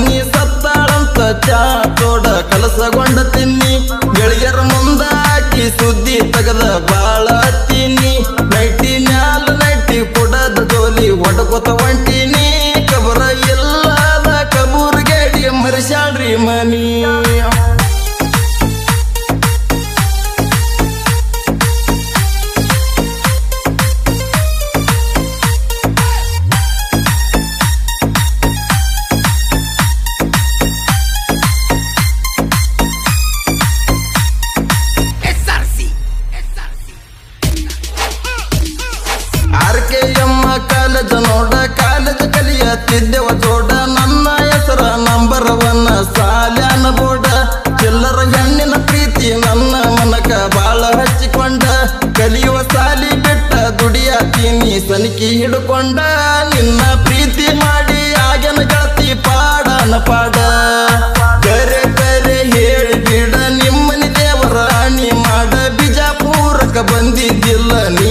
ತಿನ್ನಿ ಸತ್ತಾಳಂತ ಚಾಟೋಡ ಕಲಸಗೊಂಡ ತಿನ್ನಿ. ಗೆಳೆಯರ ಮುಂದಾಕಿ ಸುದ್ದಿ ತಗದ ಬಾಳ ತಿನ್ನಿ ನೈಟಿ ಮ್ಯಾಲ ನೈಟಿ ಪುಡದ ಜೋಲಿ ಒಡಕೊತ ಒಂಟಿ ಎಮ್ಮ ಕಾಲೇಜ್ ನೋಡ, ಕಾಲೇಜ್ ಕಲಿಯತ್ತಿದ್ದೆವ ಜೋಡ. ನನ್ನ ಹೆಸರ ನಂಬರ್ ಒನ್ ಸಾಲ್ಯಾನ ಬೋಡ ಎಲ್ಲರ ಹೆಣ್ಣಿನ ಪ್ರೀತಿ ನನ್ನ ಮನಕ ಬಾಳ ಹಚ್ಚಿಕೊಂಡ. ಕಲಿಯುವ ಸಾಲಿ ಬೆಟ್ಟ ದುಡಿಯತೀನಿ ಸನಿಕಿ ಹಿಡ್ಕೊಂಡ. ನಿನ್ನ ಪ್ರೀತಿ ಮಾಡಿ ಆಗನ ಗೆಳತಿ ಪಾಡನ ಪಾಡ. ಕರೆ ಕರೆ ಹೇಳಿ ಬಿಡ, ನಿಮ್ಮನಿ ದೇವರ ಅಣಿ ಮಾಡ. ಬಿಜಾಪುರಕ ಬಂದಿದ್ದಿಲ್ಲ ನೀ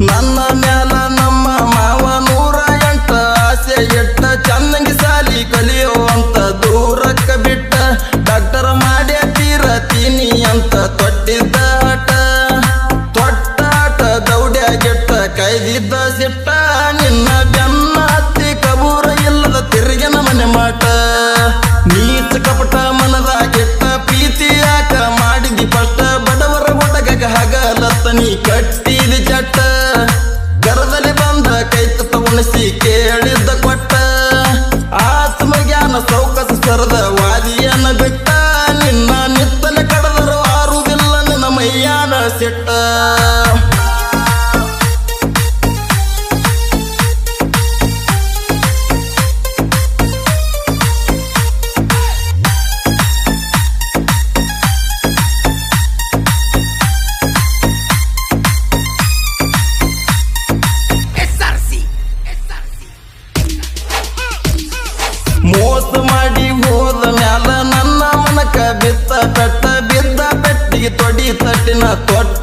ನನ್ನ ಮ್ಯಾಲ ನಮ್ಮ ಮಾವ ನೂರ ಎಂಟ ಆಸೆ ಎಟ್ಟ ಚಂದಂಗಿ ಸಾಲಿ ಕಲಿಯುವಂತ ದೂರಕ್ಕ ಬಿಟ್ಟ ಡಾಕ್ಟರ್ ತೀರ ತೀನಿ ಅಂತ ತೊಟ್ಟಿದ್ದ ಆಟ. ತೊಟ್ಟ ಆಟ ದೌಡ್ಯಾಗೆಟ್ಟ ಕೈದಿದ್ದ ಸಿಟ್ಟ. ನಿನ್ನ ಬೆನ್ನ ಹತ್ತಿ ಕಬೂರ ಇಲ್ಲದ ತಿರುಗಿನ ಮನೆ ಮಾಟ. ನೀಚ ಕಪಟ ಮನದಾಗೆಟ್ಟ ಪ್ರೀತಿ ಯಾಕ ಮಾಡಿದಿ ಪಷ್ಟ ಬಡವರ ಒಡಗಗ ಹಗಲತ್ತ ನೀ ಕಟ್ಟಿದ ಚಟ್ಟ. ಉಣಿಸಿ ಕೇಳಿದ್ದ ಕೊಟ್ಟ ಆತ್ಮಜ್ಞಾನ ಸೌಕಸ ಸರದ ಮೋಸ ಮಾಡಿ ಹೋದ ಮ್ಯಾಲ ನನ್ನ ಮನಕ ಬಿತ್ತ ಬೆಟ್ಟ ಬಿದ್ದ ಬೆಟ್ಟಿಗೆ ತೊಡಿ ತಟ್ಟಿನ ತೊಟ್ಟ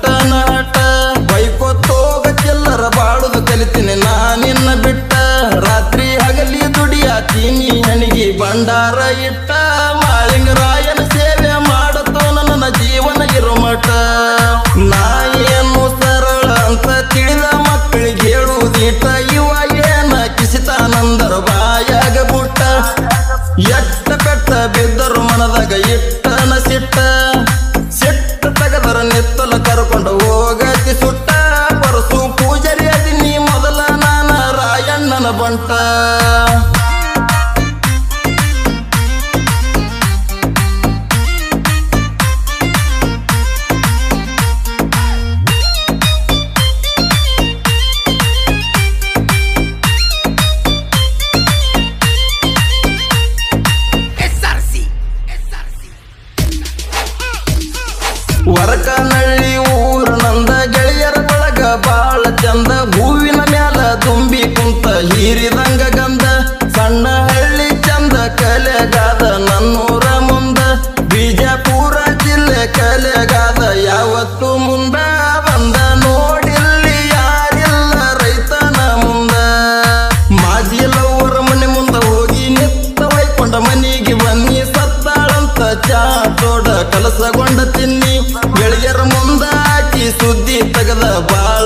ವರಕನಳ್ಳಿ ಊರ ನಂದ ಗೆಳೆಯರ ಬಳಗ ಬಾಳ ಚಂದ. ಹೂವಿನ ಮ್ಯಾಲ ತುಂಬಿ ಕುಂತ ಹೀರಿದಂಗ ಗಂಧ. ಸಣ್ಣ ಹಳ್ಳಿ ಚಂದ ಕಲೆಗಾದ ನನ್ನೂರ ಮುಂದ. ಬಿಜಾಪುರ ಜಿಲ್ಲೆ ಕಲೆಗಾದ ಯಾವತ್ತು ಮುಂದ ಬಂದ. ನೋಡಿಲ್ಲಿ ಯಾರಿಲ್ಲ ರೈತನ ಮುಂದ. ಮಾಜಿ ಲವ್ವರ ಮನೆ ಮುಂದ ಹೋಗಿ ನಿತ್ತ ಹೊಯ್ಕೊಂಡ ಮನಿಗೆ ಬನ್ನಿ ಸತ್ತಾಳಂತ ಚಾಟೋಡ ಕಲಸಗೊಂಡ ತಿನ್ನಿ. ತೆಗದ